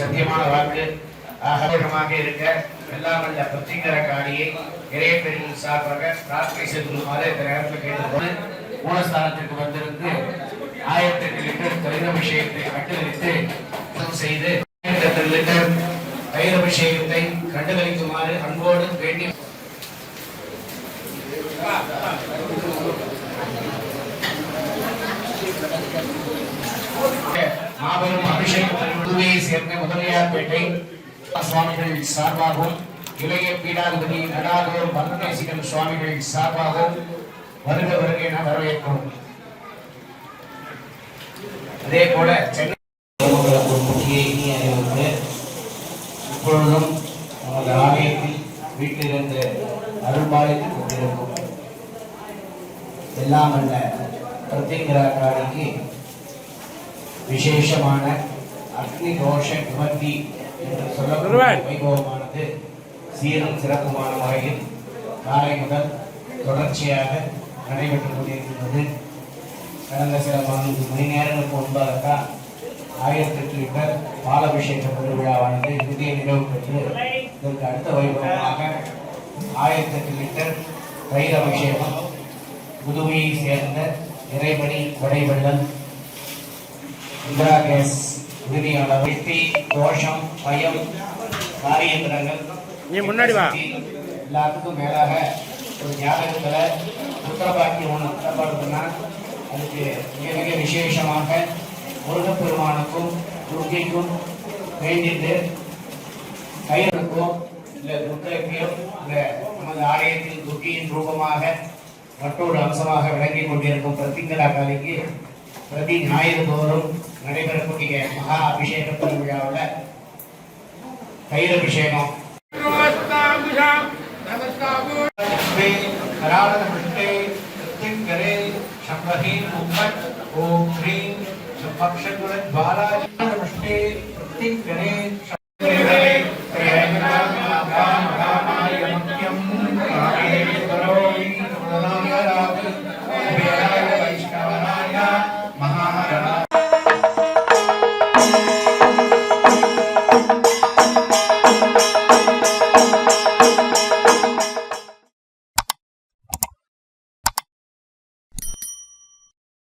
சத்தியமான வாக்கு அகோஷமாக இருக்க எல்லாமல்ல பிரத்திகர காணியை இறையப்பெருமின் சார்பாக பிரார்த்தனை செய்துள்ளமாறு இந்த நேரத்தில் கேட்டுக்கொண்டு மூலஸ்தானத்திற்கு வந்திருந்து ஆயிரத்தெட்டு லிட்டர் தைரபிஷேகத்தை கட்டுவித்து செய்து ஆயிரத்தெட்டு லிட்டர் தைரபிஷேகத்தை கண்டுகளிக்குமாறு அன்போடு வேண்டி மாபெரும் அபிஷேகத்தை சேர்ந்த முதலியார்பேட்டை சுவாமிகள் சார்பாகவும் இளைய பீடாதிபதி நடாதோர் பரதேசிகன் சுவாமிகள் சார்பாகவும் வருக வருகை என வரவேற்கிறோம். அதே போல சென்னை ஒரு இனி இப்பொழுதும் நமது ஆலயத்தில் வீட்டிலிருந்து அருள்பாலித்துக் கொண்டிருக்கும். எல்லாம் அல்ல பிரத்திகிராக்காரிக்கு விசேஷமான அக்னி தோஷ நிவர்த்தி என்று சொல்லக்கூடிய வைபவமானது சீரும் சிறப்புமான முறையில் காலை முதல் தொடர்ச்சியாக நடைபெற்றுக் கொண்டிருக்கின்றது. கடந்த சில மணி மணி நேரங்களுக்கு முன்பாகத்தான் ஆயிரத்தி எட்டு லிட்டர் பாலாபிஷேக பெருவிழாவானது இறுதிய நிறைவு பெற்று இதற்கு அடுத்த வைபவமாக ஆயிரத்தி எட்டு லிட்டர் தயிர் அபிஷேகம் புதுவையை சேர்ந்த இறைமணி கொடைவள்ளல் இந்திரா கேஸ் உரிமையாளர் வெற்றி தோஷம் பயம் காரியந்திரங்கள் நீ முன்னாடி வா. எல்லாத்துக்கும் மேலாக ஒரு ஜாதகத்துல புத்திரபாக்கியம் ஒன்று கட்டப்படுதுன்னா அதுக்கு மிக மிக விசேஷமாக முருகப்பெருமானுக்கும் துர்க்கைக்கும் வேண்டிட்டு கையனுக்கும் இல்லை துர்க்கைக்கும் இந்த நமது ஆலயத்தில் துர்க்கியின் ரூபமாக மற்றொரு அம்சமாக விளங்கி கொண்டிருக்கும் பிரத்திங்கரா காலிக்கு பிரதி ஞாயிறு தோறும் நடைபெறக்கூடிய மகா அபிஷேக பெருவிழாவில் தைரபிஷேகம் ஓம் ஹ்ரீம் சம்பக்ஷகுலஜ்வாலாஜி பிரத்யங்கரே